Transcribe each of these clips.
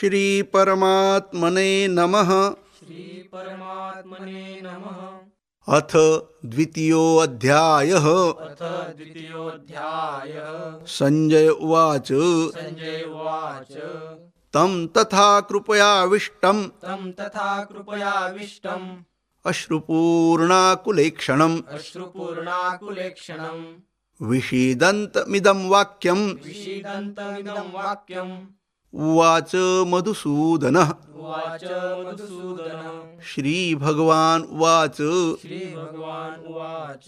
श्रीपरमात्मने नमः। श्रीपरमात्मने नमः। अथ द्वितीयोऽध्यायः। अथ द्वितीयोऽध्यायः। सञ्जय उवाच। सञ्जय उवाच। तं तथा कृपयाविष्टम्। तं तथा कृपयाविष्टम्। अश्रुपूर्णाकुलेक्षणम्। अश्रुपूर्णाकुलेक्षणम्। विषीदन्तमिदं वाक्यम्। विषीदन्तमिदं वाक्यम्। वाच मधुसूदन। वाच मधुसूदन। श्री भगवान वाच श्री भगवान वाच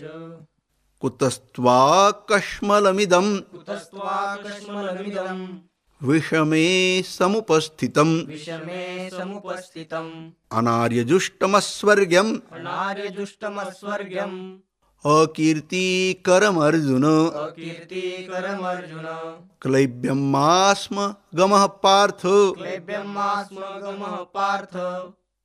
कुतस्त्वा कश्मलमिदं। कुतस्त्वा कश्मलमिदं। विषमे समुपस्थितं विषमे समुपस्थितम्। अनार्यजुष्टमस्वर्ग्यम्। अनार्यजुष्टमस्वर्ग्यम्। अकीर्ती करम अर्जुन। अकीर्ती करम अर्जुन। क्लैब्यम मास्म गमः पार्थ। क्लैब्यम मास्म गमः पार्थ।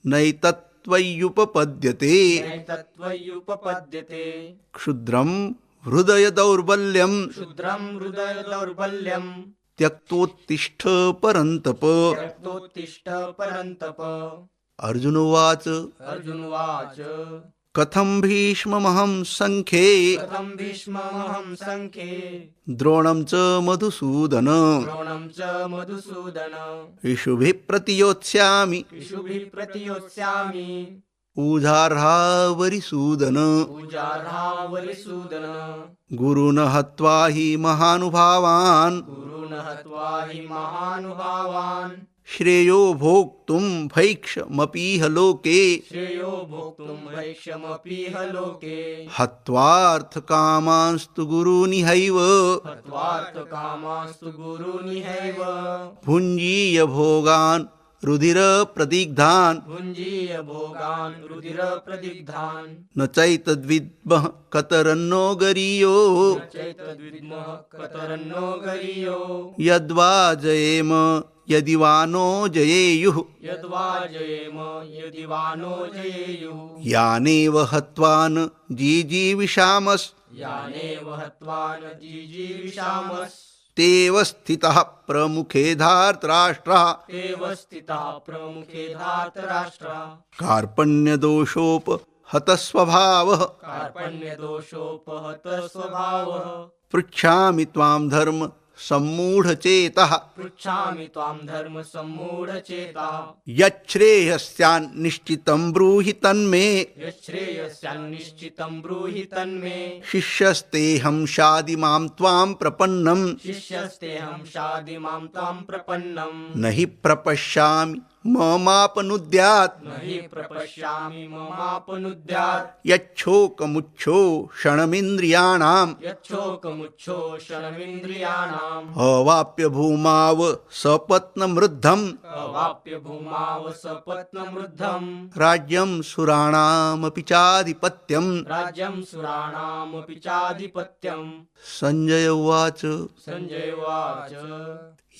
नैतत्त्वयुपपद्यते नैतत्त्वयुपपद्यते क्षुद्रम हृदय दौर्बल्यम क्षुद्रम हृदय दौर्बल्यम त्यक्तोत्तिष्ठ परंतप त्यक्तोत्तिष्ठ परंतप अर्जुनवाच अर्जुनवाच कथं भीष्ममहं सङ्ख्ये? कथं भीष्ममहं सङ्ख्ये? द्रोणं च मधुसूदन। द्रोणं च मधुसूदन। इषुभिः प्रतियोत्स्यामि। इषुभिः प्रतियोत्स्यामि ऊजार्हावरिसूदन। पूजार्हावलिसूदन गुरुन् हत्वा हि महानुभावान्। गुरुन् हत्वा हि महानुभावान्। श्रेयो भोक्तुं भैक्षमपीह लोके। श्रेयो भोक्तुं वैश्यमपीह लोके। हत्वार्थकामांस्तु गुरूनिहैव। हत्वार्थकामास्तु गुरुनिहैव। भुञ्जीय भोगान् रुधिरप्रदिग्धान्। भुञ्जीय भोगान् रुधिरप्रदिग्धान्। न चैतद्विद्मः कतरन्नो गरीयो। चैतद्विद्मः कतरन्नो गरीयो। यद्वा जयेम यदि वा नो जयेयुः। यद्वा जयेम यदि वा नो जयेयुः। यानेव हत्वा न जीजीविषामस्। यानेव हत्वा न जीजीविषामस् तेव स्थितः प्रमुखे धार्तराष्ट्रः एव स्थिता प्रमुखे धातराष्ट्रा कार्पण्यदोषोपहतस्वभावः। कार्पण्यदोषोपहत स्वभावः पृच्छामि त्वां धर्म सम्मूढचेतः। पृच्छामि त्वां ब्रूहि तन्मे। शिष्यस्ते ब्रूहि तन्मे। शिष्यस्तेऽहं शादिमां त्वां प्रपन्नम्। शिष्यस्तेऽहं शादिमां तां प्रपन्नम्। न हि प्रपश्यामि। ममापनुद्यात्। न हि प्रपश्यामि ममापनुद्यात्। यच्छोकमुच्छो क्षणमिन्द्रियाणाम् यच्छोकमुच्छोषणमिन्द्रियाणाम् अवाप्य भूमाव सपत्नमृद्धम्। अवाप्य भूमावसपत्नमृद्धम् राज्यं सुराणामपि चाधिपत्यम्। राज्यं सुराणामपि चाधिपत्यम्। सञ्जय उवाच। सञ्जय उवाच।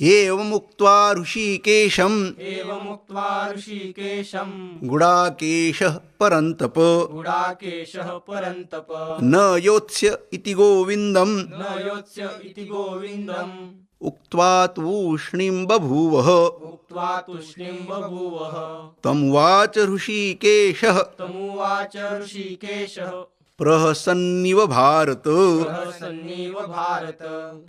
एवमुक्त्वा ऋषिकेशम्। एवमुक्त्वा ऋषिकेशम्। गुडाकेशः परन्तप। गुडाकेशः परन्तप। न योत्स्य इति गोविन्दम्। न योत्स्य इति गोविन्दम्। उक्त्वा तूष्णीं बभूवः। उक्त्वा तूष्णीं बभूवः। तमुवाच ऋषिकेशः। तमुवाच ऋषिकेशः प्रहसन्निव भारत। प्रहसन्नीव भारत।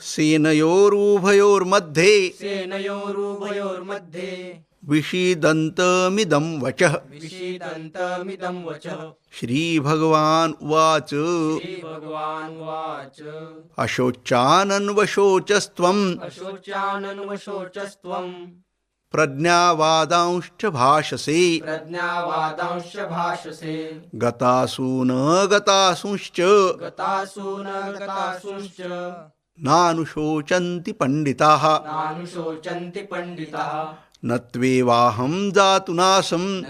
सेनयोरुभयोर्मध्ये। सेनयोरुभयोर्मध्ये। विषीदन्तमिदं वचः। विषीदन्तमिदं वचः। श्रीभगवान् उवाच। श्रीभगवानुवाच अशोचानन्वशोचस्त्वम् अशोचानन्वशोचस्त्वम् प्रज्ञावादांश्च भाषसे। प्रज्ञावादांश भाषसे। गतासु न गतासुश्च। गतासु न गतासुश्च। नानुशोचन्ति पण्डिताः। नानुशोचन्ति पण्डिताः न त्वेवाहं जातु नासं न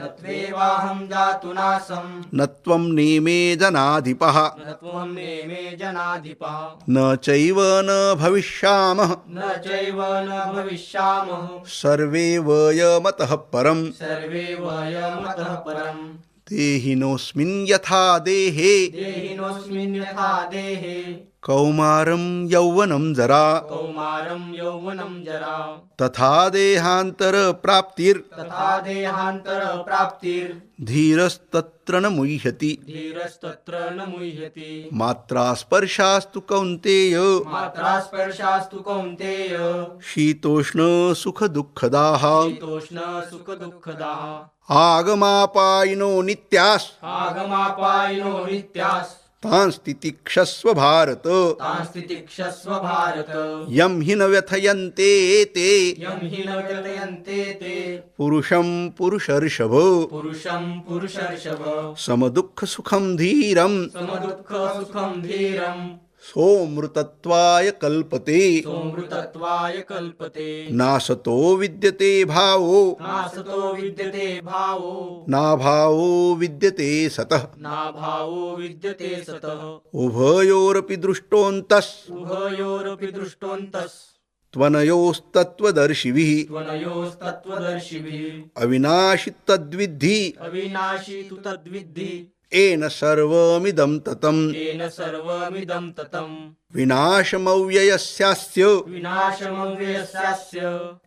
जातु नासम् न त्वं नेमे जनाधिपः। न त्वं नेमे जनाधिपः। न चैव न भविष्यामः। न चैव न भविष्यामः। सर्वे वयमतः परम्। सर्वे वयमतः परम्। देहिनोऽस्मिन् यथा देहे। देहिनोऽस्मिन् यथा देहे। कौमारं यौवनं जरा। कौमारं यौवनं जरा। तथा देहान्तरप्राप्तिर् तथा देहान्तरप्राप्तिर् धीरस्तत्र न मुह्यति। धीरस्तत्र न मुह्यति। मात्रा स्पर्शास्तु कौन्तेय। मात्रा स्पर्शास्तु कौन्तेय शीतोष्णसुखदुःखदाः शीतोष्ण सुखदुःखदाः। आगमापायिनो नित्यास्। आगमापायिनो नित्यास्। तांस्तितिक्षस्व भारत तांस्तितिक्षस्व भारत यम हि न व्यथयन्ते ते। यम हि न व्यथयन्ते ते। पुरुषं पुरुषर्षभ। पुरुषं पुरुषर्षभ। समदुःखसुखं धीरं समदुःखसुखं धीरम्। सोमृतत्वाय कल्पते। सोमृतत्वाय कल्पते। नासतो विद्यते भावो। नासतो विद्यते भावो। नाभावो विद्यते सतः। नाभावो विद्यते सतः। उभयोरपि दृष्टोऽन्तस् उभयोरपि दृष्टोऽन्तस् त्वनयोस्तत्त्वदर्शिभिः। त्वनयोस्तत्त्वदर्शिभिः। अविनाशि तद्विद्धि अविनाशी तु तद्विद्धि। येन सर्वमिदं ततम्। येन सर्वमिदं ततम्। विनाशमव्ययस्यास्य। विनाशमव्ययस्यास्य।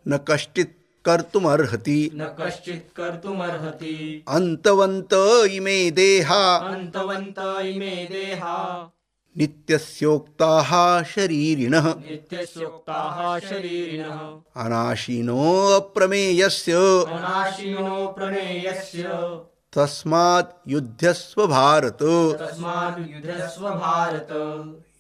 न कश्चित् कर्तुमर्हति। न कश्चित् कर्तुमर्हति। अन्तवन्त इमे देहा। अन्तवन्त इमे देहा। नित्यस्योक्ताः शरीरिणः। नित्यस्योक्ताः शरीरिणः। अनाशिनो अप्रमेयस्य। अनाशिनो प्रणेयस्य तस्मात् युद्धस्व भारत। तस्मात् युधस्व भारत।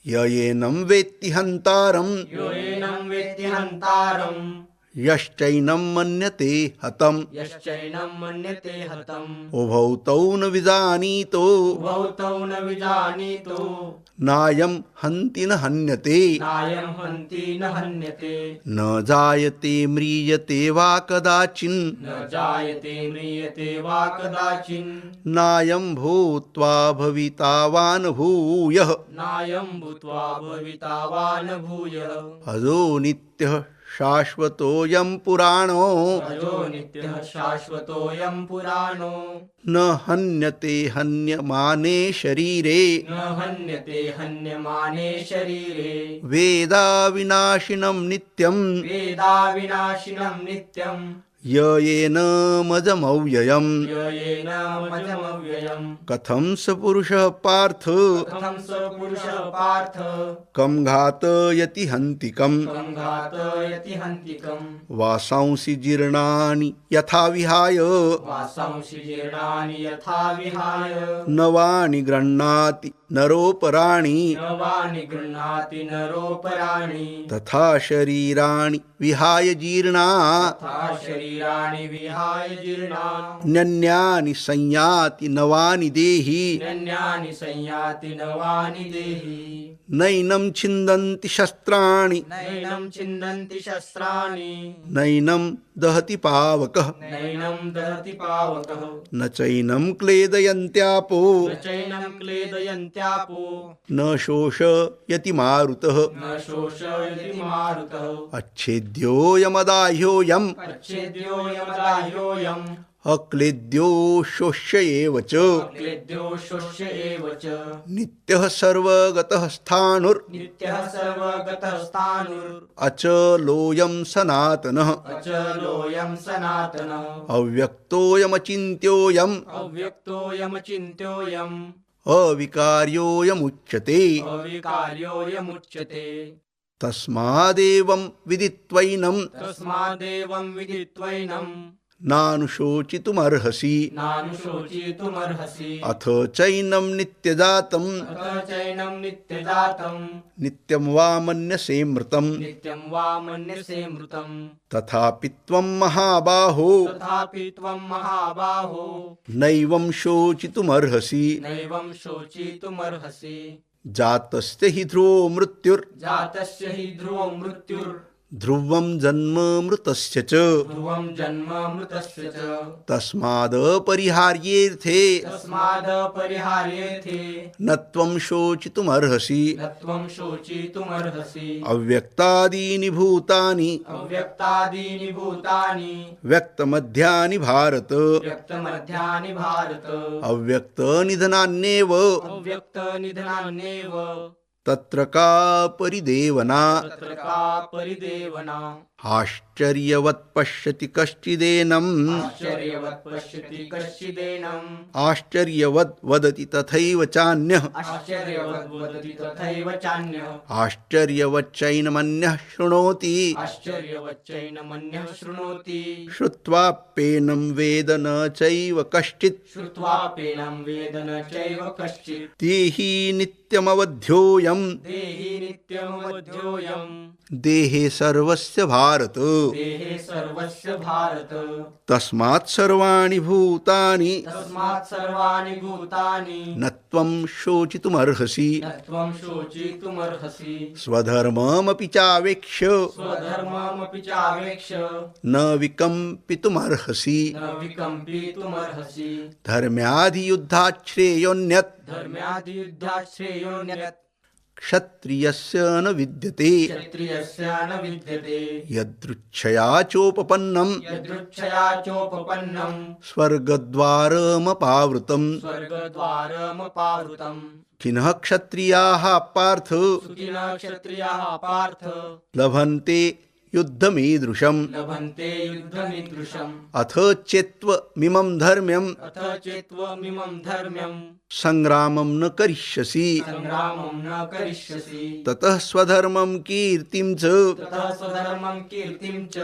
य एनं वेत्ति हन्तारम्। यो एनं वेत्ति हन्तारम्। यश्चैनं मन्यते हतम्। यश्चैनं मन्यते हतम्। उभौ तौ न विजानीतो। उभौ तौ न विजानीतो। नायं हन्ति न हन्यते। नायं हन्ति न हन्यते। न जायते म्रियते वा कदाचिन्। न जायते म्रियते वा कदाचिन्। नायं भूत्वा भवितावान् भूयः नायं भूत्वा भविता वा न भूयः अजो नित्यः शाश्वतोऽयं पुराणो। नित्यः शाश्वतोऽयं पुराणो। न हन्यते हन्यमाने शरीरे। न हन्यते हन्यमाने शरीरे। वेदाविनाशिनं नित्यं वेदा विनाशिनं नित्यम् य येन मजमव्ययम्। येन कथं स पुरुषः पार्थ? कं घातयति हन्तिकम्। वासांसि जीर्णानि यथा विहाय। वासांसि जीर्णानि यथा विहाय। नवानि गृह्णाति नरोपराणि। नवानि गृह्णाति नरोपराणि। तथा शरीराणि। विहाय जीर्णा। शरीराणि विहाय जीर्णा। न्यन्यानि संयाति नवानि देहि। नन्यानि संयाति नवानि देहि। नैनं छिन्दन्ति शस्त्राणि। नैनं छिन्दन्ति शस्त्राणि। नैनं दहति पावकः। नैनं दहति पावकः। न चैनं क्लेदयन्त्यापो। न चैनं क्लेदयन्त्यापो। न शोषयति मारुतः। न शोषयति मारुतः। अच्छेद्योऽयमदाह्योऽयम् अच्छेद्यो यमदाह्योऽयम् अक्लेद्यो शोष्य एव च। क्लेद्यो शोष्य एव च। नित्यः सर्वगतः स्थाणुर् नित्यः सर्वगतः स्थाणुर् अचलोऽयं सनातनः। अचलोऽयं सनातनः। अव्यक्तोऽयमचिन्त्योऽयम्। अव्यक्तोऽयमचिन्त्योऽयम्। अविकार्योऽयमुच्यते। अविकार्योऽयमुच्यते। तस्मादेवं विदित्वैनं। तस्मादेवं विदित्वैनं। नानुशोचितुमर्हसि नानुशोचितुमर्हसि अथ चैनं नित्यजातं। अथ चैनं नित्यजातं। नित्यं वा मन्यसे मृतम्। नित्यं वा मन्यसे मृतम्। तथापि त्वं महाबाहो। तथापि त्वं महाबाहो। नैवं शोचितुमर्हसि। नैवं शोचितुमर्हसि। जातस्य हि ध्रुवो मृत्युर्। जातस्य हि ध्रुवो मृत्युर्। ध्रुवं जन्म च। ध्रुवं जन्म मृतस्य च। तस्मादपरिहार्येऽर्थे तस्मादपरिहार्येथे न त्वं शोचितुमर्हसि। न त्वं शोचितुमर्हसि। अव्यक्तादीनि भूतानि। अव्यक्तादीनि भूतानि। व्यक्तमध्यानि भारत। व्यक्तमध्यानि भारत। अव्यक्तनिधनान्येव। अव्यक्तनिधनान्येव। तत्र का परिदेवना तत्र का परिदेवना आश्चर्यवत् पश्यति कश्चिदेनम् आश्चर्यवत् पश्यति कश्चिदेनम् आश्चर्यवद् वदति तथैव चान्यः। आश्चर्यवद् वदति तथैव चान्यः आश्चर्यवच्चैनमन्यः शृणोति। आश्चर्यवच्चैनमन्यः शृणोति श्रुत्वाप्येनं वेद न चैव कश्चित्। श्रुत्वापेनं वेद न चैव कश्चित् देहि नित्यमवध्योऽयं देहि नित्यमवध्योऽयम्। देहे सर्वस्य भारत। सर्वस्य भारत। तस्मात् सर्वाणि भूतानि। तस्मात् सर्वाणि भूतानि। न त्वं शोचितुमर्हसि। न त्वं शोचितुमर्हसि। स्वधर्ममपि चावेक्ष्य। स्वधर्ममपि चावेक्ष न विकम्पितुमर्हसि। न विकम्पितुमर्हसि। क्षत्रियस्य न विद्यते। क्षत्रियस्य न विद्यते। यदृच्छया चोपपन्नम्। यदृच्छया चोपपन्नम्। स्वर्गद्वारमपावृतम्। स्वर्गद्वारमपावृतम्। किनः क्षत्रियाः पार्थ किनः क्षत्रियाः पार्थ लभन्ते युद्धमीदृशम्। लभन्ते युद्धमीदृशम्। अथ चेत्त्वमिमं धर्म्यम्। अथ चेत्त्वमिमं धर्म्यम्। सङ्ग्रामं न करिष्यसि। सङ्ग्रामं न करिष्यसि। ततः स्वधर्मं कीर्तिं च। ततः स्वधर्मं कीर्तिं च।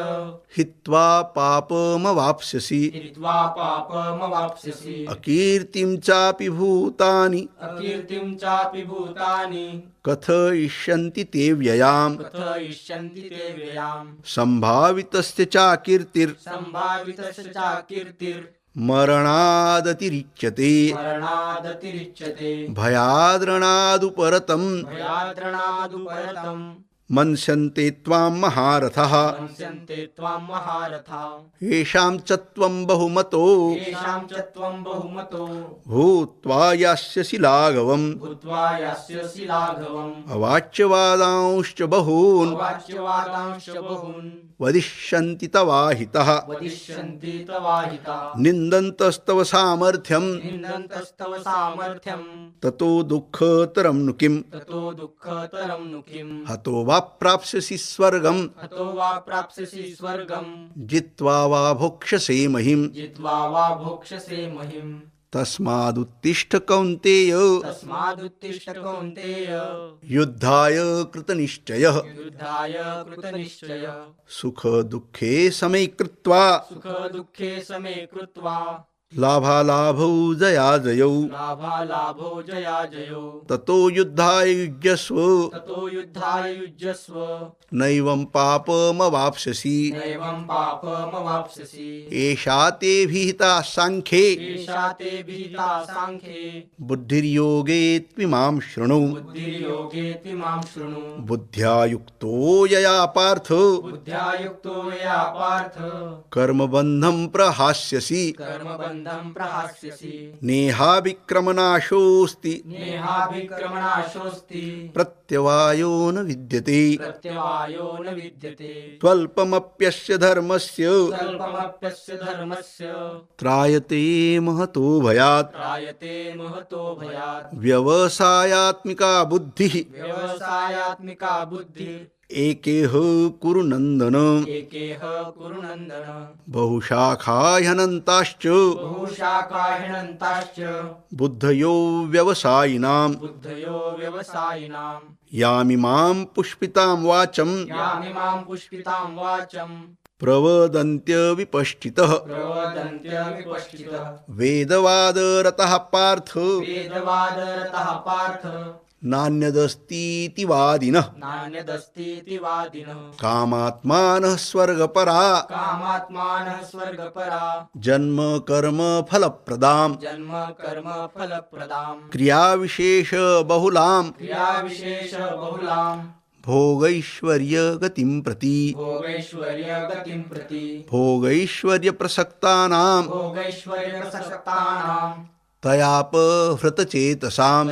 हित्वा पापमवाप्स्यसि। हित्वा पापमवाप्स्यसि। अकीर्तिं चापि भूतानि। अकीर्तिं चापि भूतानि। कथयिष्यन्ति ते व्ययाम्। कथयिष्यन्ति ते व्ययाम्। सम्भावितस्य चाकीर्तिर् सम्भावितस्य चाकीर्तिर् मरणादतिरिच्यते। मरणादतिरिच्यते। भयाद्रणादुपरतम्। भयाद्रणादुपरतम्। मन्स्यन्ते त्वां महारथः। वंस्यन्ते त्वां महारथा। येषां च त्वं बहुमतो। येषां च त्वं बहुमतो। भूत्वा यास्यसि लाघवम् भूत्वा यास्यसि लाघवम् अवाच्यवादांश्च बहून्। वाच्यवादांश्च बहून्। वदिष्यन्ति तवाहितः। वदिष्यन्ति तवाहिता। निन्दन्तस्तव सामर्थ्यम्। निन्दन्तस्तव सामर्थ्यम्। ततो दुःखतरं नु किम्? ततो दुःखतरं नु किम्? हतो वा प्राप्स्यसि स्वर्गम्। हतो वा प्राप्स्यसि स्वर्गम्। जित्वा वा भोक्ष्यसे महिम्। जित्वा वा भोक्ष्यसे महिम्। तस्मादुत्तिष्ठ कौन्तेय। तस्मादुत्तिष्ठ कौन्तेय। युद्धाय कृतनिश्चयः। युद्धाय कृतनिश्चय। सुखदुःखे समे कृत्वा। सुखदुःखे समे कृत्वा। लाभालाभौ जयाजयौ। लाभालाभो जयाजयो। ततो युद्धाय युज्यस्व। ततो युद्धाय युज्यस्व। नैवं पापमवाप्स्यसि। नैवं पापमवाप्स्यसि। एषा ते विहिता साङ्ख्ये एषा ते भीता साङ्ख्ये बुद्धिर्योगे त्विमां शृणु। बुद्धिर्योगेति माँ शृणु। बुद्ध्या युक्तो यया पार्थ। बुद्ध्या युक्तो मया पार्थ। कर्मबन्धं प्रहास्यसि। कर्मबन्धं प्रहास्यसि। नेहाभिक्रमनाशोऽस्ति। नेहाभिक्रमणाशोऽस्ति प्रत्यवायो न विद्यते। प्रत्यवायो न विद्यते। त्वल्पमप्यस्य धर्मस्य। स्वल्पमप्यस्य धर्मस्य। त्रायते महतो भयात्। त्रायते महतो भयात्। व्यवसायात्मिका बुद्धिः। व्यवसायात्मिका बुद्धिः। एकेह कुरु नन्दन एकेह कुरु नन्दन बहुशाखाह्यनन्ताश्च बहुशाखाहिणन्ताश्च बुद्धयो व्यवसायिनां बुद्धयो व्यवसायिनाम्। यामिमां पुष्पितां वाचं यामिमां पुष्पितां वाचम्। प्रवदन्त्यविपश्चितः प्रवदन्त्यविपश्चितः वेदवादरतः पार्थ। वेदवादरतः पार्थ। नान्यदस्तीति वादिनः नान्यदस्तीति वादिनः कामात्मानः स्वर्गपरा। कामात्मानः स्वर्गपरा। जन्म कर्म फलप्रदां जन्म कर्म फलप्रदाम्। क्रियाविशेषबहुलां क्रियाविशेष बहुलाम्। भोगैश्वर्यगतिं प्रति। भोगैश्वर्य गतिं प्रति। भोगैश्वर्यप्रसक्तानां भोगैश्वर्य प्रसक्तानाम् तयापहृतचेतसां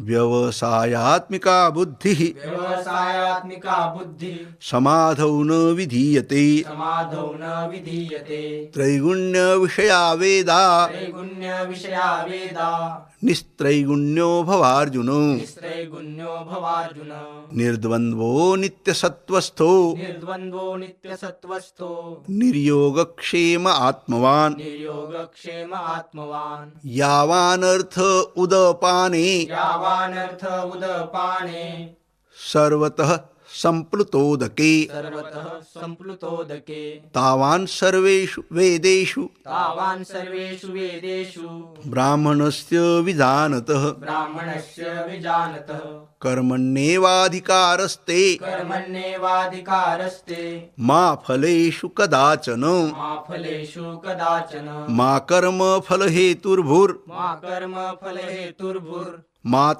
व्यवसायात्मिका बुद्धिः। व्यवसायात्मिका बुद्धिः। समाधौ न विधीयते। समाधौ न विधीयते। त्रैगुण्यविषया वेदा। त्रैगुण्यविषया वेदा। निस्त्रैगुण्यो भवार्जुन। निस्त्रैगुण्यो भवार्जुन। निर्द्वन्द्वो नित्यसत्त्वस्थो। निर्द्वन्द्वो नित्यसत्त्वस्थो। निर्योगक्षेम आत्मवान्। निर्योगक्षेम आत्मवान्। यावानर्थ उदपाने। यावानर्थ उदपाने। सर्वतः सम्प्लुतोदके सर्वतः सम्प्लुतोदके तावान् सर्वेषु वेदेषु। तावान् सर्वेषु वेदेषु। ब्राह्मणस्य विजानतः। ब्राह्मणस्य विजानतः। कर्मण्येवाधिकारस्ते। कर्मण्येवाधिकारस्ते। मा फलेषु कदाचन। मा फलेषु कदाचन। मा कर्मफलहेतुर्भुर् मा कर्म फलहेतुर्भुर्। मा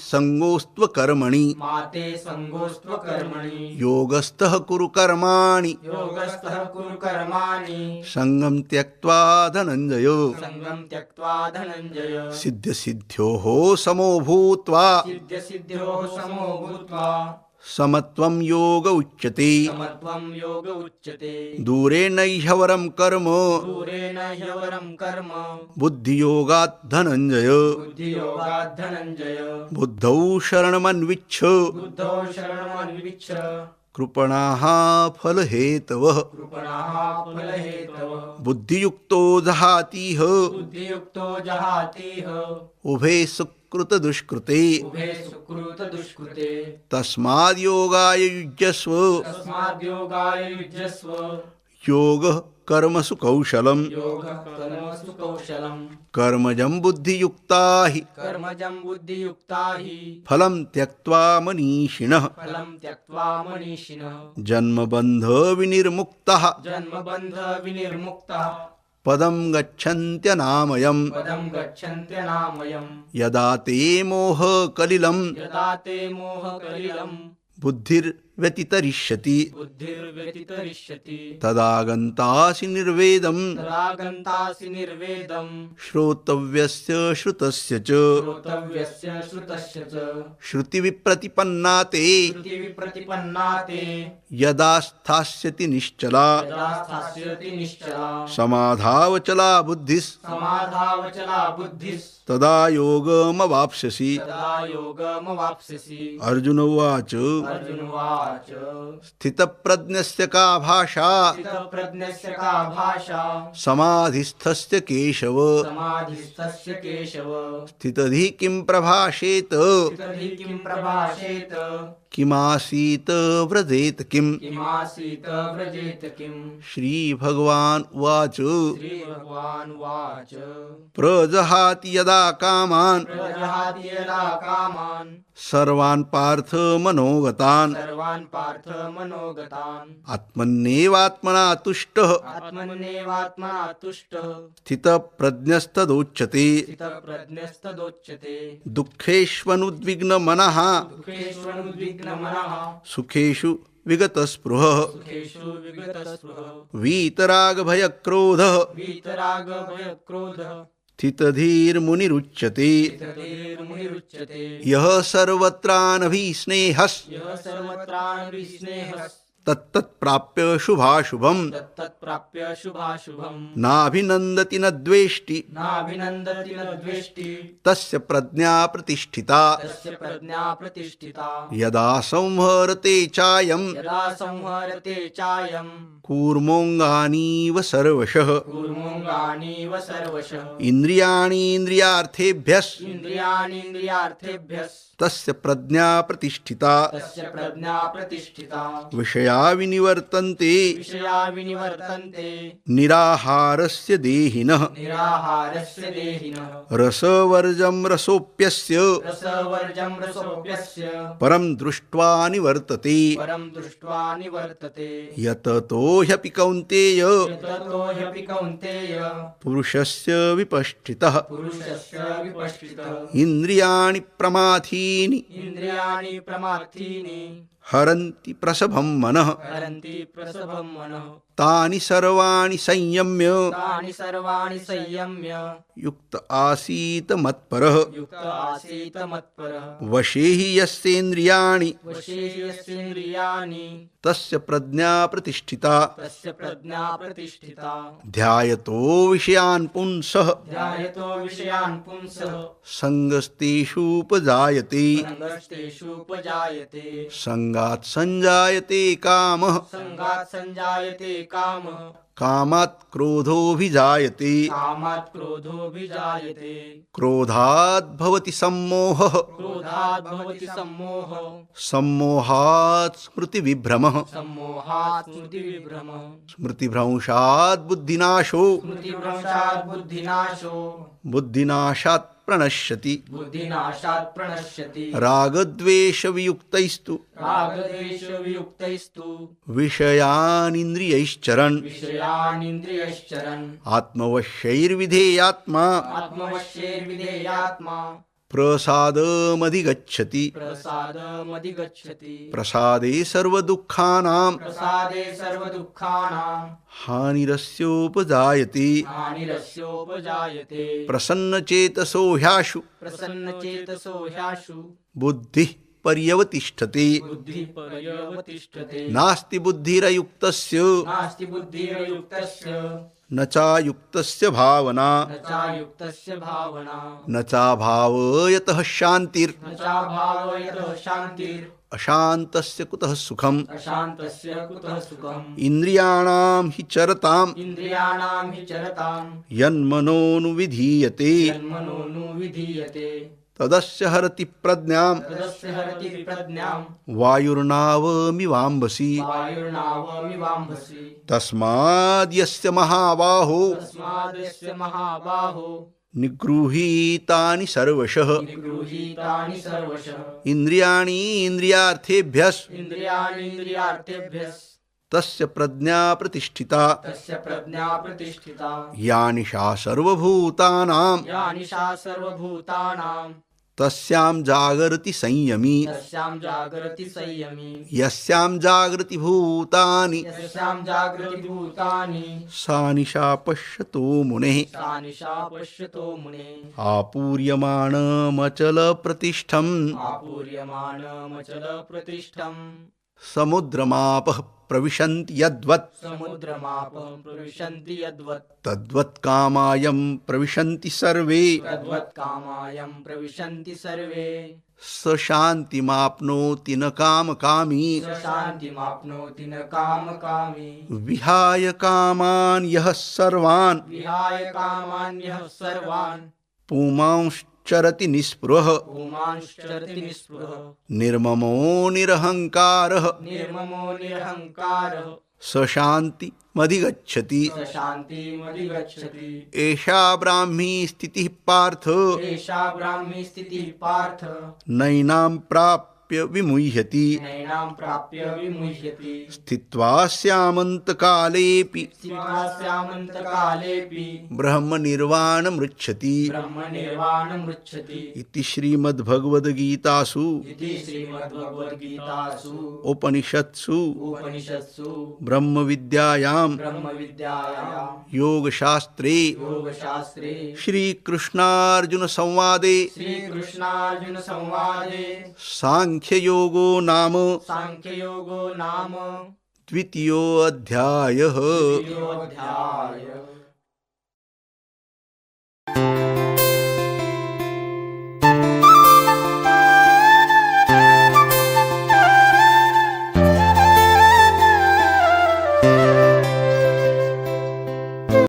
संगोस्त्व कर्मणि माते संगोस्त्व कर्मणि योगस्थः कुरु कर्माणि। योगस्थः कुरु कर्माणि। संगम त्यक्त्वा धनंजय संगम त्यक्त्वा धनञ्जय। सिद्ध्यसिद्ध्योः समो भूत्वा। सिद्ध्यसिद्ध्योः समो भूत्वा। समत्वं योग उच्यते। समत्वं योग उच्यते। दूरेण ह्यवरं कर्म। दूरेण ह्यवरं कर्म। बुद्धियोगात् धनञ्जय। बुद्धियोगात् धनञ्जय। बुद्धौ शरणमन्विच्छ। बुद्धौ शरणमन्विच्छ। कृपणाः फलहेतवः। बुद्धियुक्तो जहातीह। बुद्धियुक्तो जहातीह। उभे सुकृतदुष्कृते सुकृत दुष्कृते युज्यस्व। तस्माद्योगाय युज्यस्व। योगः कर्मसु कौशलम् कर्मजं बुद्धियुक्ता हि। कर्मजं बुद्धियुक्ता हि फलं त्यक्त्वा मनीषिणः। फलं त्यक्त्वा मनीषिणः। जन्मबन्धविनिर्मुक्तः। जन्मबन्ध विनिर्मुक्तः पदं गच्छन्त्यनामयम्। पदं गच्छन्त्यनामयम्। यदा ते मोहकलिलं यदा ते मोहकलिलं बुद्धिर्व्यतितरिष्यति। बुद्धिर्व्यतितरिष्यति। तदा गन्तासि निर्वेदम्। तदा गन्तासि निर्वेदम्। श्रोतव्यस्य श्रुतस्य च। श्रोतव्यस्य श्रुतस्य च। श्रुतिविप्रतिपन्ना ते श्रुतिविप्रतिपन्ना ते यदा स्थास्यति निश्चला। समाधावचला बुद्धिः समाधावचला बुद्धिः तदा योगमवाप्स्यसि। अर्जुन उवाच। स्थितप्रज्ञस्य का भाषा। समाधिस्थस्य केशव। स्थितधि किं प्रभाषेत। किमासीत व्रजेत किम्? किमासीत व्रजेत किम्? श्रीभगवान् उवाच। श्रीभगवान् वाच प्रजहाति यदा कामान्। प्रजहाति यदा कामान्। सर्वान् पार्थ मनोगतान्। सर्वान् पार्थ मनोगतान्। आत्मन्येवात्मना तुष्टः। आत्मन्येवात्मना तुष्टः। स्थितप्रज्ञस्तदोच्यते। स्थितप्रज्ञस्तदोच्यते। दुःखेष्वनुद्विग्नमनः। दुःखेष्वनुद्विग्नमनः। सुखेषु विगतस्पृहः। सुखेषु विगतस्पृहः। वीतरागभयक्रोधः। वीतरागभयक्रोधः। स्थितधीर्मुनिरुच्यते। स्थितधीर्मुनिरुच्यते। यः सर्वत्रानभिस्नेहस्। भी सर्वत्राणविस्नेहः तत्तत्प्राप्य शुभाशुभम्। तत्तत्प्राप्य शुभाशुभम्। नाभिनन्दति न द्वेष्टि। नाभिनन्दति न द्वेष्टि। तस्य प्रज्ञा प्रतिष्ठिता। तस्य प्रज्ञा प्रतिष्ठिता। यदा संहरते चायम्। यदा संहरते चायम्। कूर्मोऽङ्गानीव सर्वशः। कूर्मोऽङ्गानीव सर्वशः। इन्द्रियाणीन्द्रियार्थेभ्यस्। इन्द्रियाणीन्द्रियार्थेभ्यः तस्य प्रज्ञा प्रतिष्ठिता। तस्य प्रज्ञा प्रतिष्ठिता। विषया विनिवर्तन्ते विषया विनिवर्तन्ते निराहारस्य देहिनः। निराहारस्य देहिनः। रसवर्जं रसोऽप्यस्य। रसवर्जं रसोऽप्यस्य। परं दृष्ट्वा निवर्तते। परं दृष्ट्वा निवर्तते। यततो ह्यपि कौन्तेय। ततो ह्यपि कौन्तेय। पुरुषस्य विपष्टितः पुरुषस्य विपश्चितः। इन्द्रियाणि प्रमाथीनि। इन्द्रियाणि प्रमाथीनि। हरन्ति प्रसभं मनः। हरन्ति प्रसभं मनः। तानि सर्वाणि संयम्य। तानि सर्वाणि संयम्य। युक्त आसीत मत्परः। युक्त आसीत मत्परः। वशे हि यस्येन्द्रियाणि। वशे यस्येन्द्रियाणि। तस्य प्रज्ञा प्रतिष्ठिता। तस्य प्रज्ञा प्रतिष्ठिता। ध्यायतो विषयान् पुंसः। ध्यायतो विषयान् पुंसः। सङ्गस्तेषूपजायते सङ्गस्तेषुपजायते सङ्गात् सञ्जायते कामः। सङ्गात् सञ्जायते कामः। कामात् क्रोधोऽभिजायते। कामात् क्रोधोऽभिजायते। क्रोधात् भवति सम्मोहः। क्रोधात् भवति सम्मोहः। सम्मोहात् स्मृतिविभ्रमः। सम्मोहात् स्मृतिविभ्रमः। स्मृतिभ्रंशात् बुद्धिनाशो। स्मृतिभ्रंशात् बुद्धिनाशो। बुद्धिनाशात् प्रणश्यति। बुद्धिनाशात् प्रणश्यति। रागद्वेषवियुक्तैस्तु। रागद्वेषवियुक्तैस्तु। विषयानिन्द्रियैश्चरन्। विषयानिन्द्रियैश्चरन्। आत्मवश्यैर्विधेयात्मा आत्मवश्यैर्विधेयात्मा प्रसादमधिगच्छति। प्रसादमधिगच्छति। प्रसादे सर्वदुःखानां प्रसादे सर्वदुःखानां हानिरस्योपजायते। हानिरस्योपजायते। प्रसन्नचेतसो ह्याशु प्रसन्नचेतसो ह्याशु बुद्धिः पर्यवतिष्ठते नास्ति बुद्धिरयुक्तस्य। नास्ति बुद्धिर्युक्तस्य। न चायुक्तस्य भावना। न चाभावयतः शान्तिर्। अशान्तस्य कुतः सुखम्। अशान्तस्य कुतः सुखम्। इन्द्रियाणां हि चरताम्। हि यन्मनोनुविधीयते तदस्य हरति प्रज्ञां प्रज्ञाम्। वायुर्नावमिवाम्बसि। महाबाहो। तस्मादस्य महाबाहो। निगृहीतानि सर्वशः। इन्द्रियाणि इन्द्रियार्थेभ्यस्। तस्य प्रज्ञा प्रतिष्ठिता। तस्य प्रज्ञा प्रतिष्ठिता। या निशा सर्वभूतानां या निशा सर्वभूतानां तस्यां जागृति संयमी। जागरति संयमी। यस्यां जागृति भूतानि। यस्याम जागृति भूतानि। सा निशा पश्यतो मुनेः। सा निशा पश्यतो मुने। आपूर्यमाणमचलप्रतिष्ठम्। आपूर्यमाणमचल प्रतिष्ठम् समुद्रमापः प्रविशन्ति यद्वत्। समुद्रमापं प्रविशन्ति यद्वत्। तद्वत् कामायं प्रविशन्ति सर्वे। तद्वत् कामायं प्रविशन्ति सर्वे। स शान्तिमाप्नोति न कामकामी। स शान्तिमाप्नोति न कामकामी। विहाय कामान् यः सर्वान्। विहाय कामान्यः सर्वान्। पुमांश्चरति निःस्पृहः। निस्पृह। निर्ममो निरहंकार। निर्ममो स शान्तिमधिगच्छति एषा ब्राह्मी स्थिति पार्थ। एषा ब्राह्मी स्थिति पार्थ। नैनां प्राप्य विमुह्यति। प्राप्य विमुह्यति। स्थित्वा स्यामन्तकालेऽपि। स्थितास्यामन्तकालेऽपि ब्रह्मनिर्वाणमृच्छति। ब्रह्मनिर्वाणमृच्छति। इति श्रीमद्भगवद्गीतासु। श्रीमद्भगवद्गीतासु। उपनिषत्सु। उपनिषत्सु। ब्रह्मविद्यायां ब्रह्मविद्यायां योगशास्त्रे। योगशास्त्रे। श्रीकृष्णार्जुनसंवादे। श्रीकृष्णार्जुनसंवादे। साङ्ख्ययोगो नाम साङ्ख्ययोगो नाम द्वितीयोऽध्यायः।